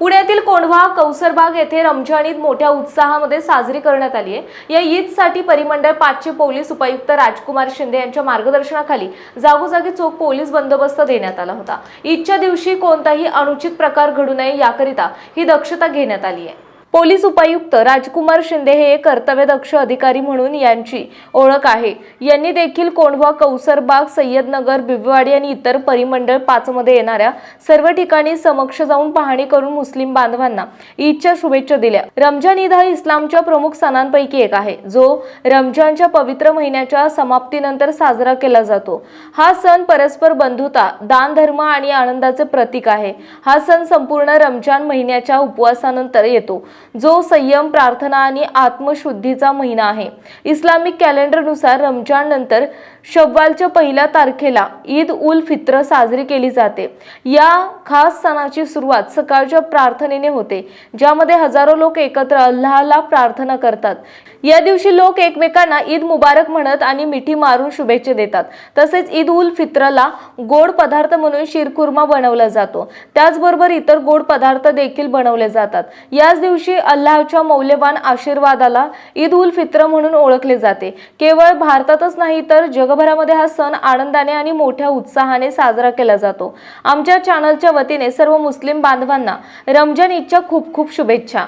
पुण्यातील कोंढवा कौसरबाग येथे रमजान ईद मोठ्या उत्साहामध्ये साजरी करण्यात आली आहे. या ईदसाठी परिमंडळ पाचशे पोलीस उपायुक्त राजकुमार शिंदे यांच्या मार्गदर्शनाखाली जागोजागी चोख पोलीस बंदोबस्त देण्यात आला होता. ईदच्या दिवशी कोणताही अनुचित प्रकार घडू नये याकरिता ही दक्षता घेण्यात आली आहे. पोलीस उपायुक्त राजकुमार शिंदे हे कर्तव्यदक्ष अधिकारी म्हणून यांची ओळख आहे. यांनी देखील कोंढवा कौसरबाग सय्यदनगर बिबवाडी आणि इतर परिमंडळ पाच मध्ये येणाऱ्या सर्व ठिकाणी समक्ष जाऊन पाहणी करून मुस्लिम बांधवांना ईदच्या शुभेच्छा दिल्या. रमजान ईद हा इस्लामच्या प्रमुख सणांपैकी एक आहे. जो रमजानच्या पवित्र महिन्याच्या समाप्तीनंतर साजरा केला जातो. हा सण परस्पर बंधुता दान धर्म आणि आनंदाचे प्रतीक आहे. हा सण संपूर्ण रमजान महिन्याच्या उपवासानंतर येतो. जो संयम प्रार्थना आणि आत्मशुद्धीचा महिना आहे. इस्लामिक कॅलेंडरनुसार रमजान नंतर शब्वालच्या पहिल्या तारखेला ईद उल फित्र साजरी केली जाते. या खास सणाची सुरुवात सकाळच्या प्रार्थनेने होते ज्यामध्ये हजारो लोक एकत्र अल्लाहला प्रार्थना करतात. या दिवशी लोक एकमेकांना ईद मुबारक म्हणत आणि मिठी मारून शुभेच्छा देतात. तसेच ईद उल फित्रला गोड पदार्थ म्हणून शिरकुर्मा बनवला जातो. त्याचबरोबर इतर गोड पदार्थ देखील बनवले जातात. याच दिवशी दिवशी अल्लाहच्या मौल्यवान आशीर्वादाला ईद उल फित्र म्हणून ओळखले जाते. केवळ भारतातच नाही तर जगभरामध्ये हा सण आनंदाने आणि मोठ्या उत्साहाने साजरा केला जातो. आमच्या चॅनलच्या वतीने सर्व मुस्लिम बांधवांना रमजान ईदच्या खूप खूप शुभेच्छा.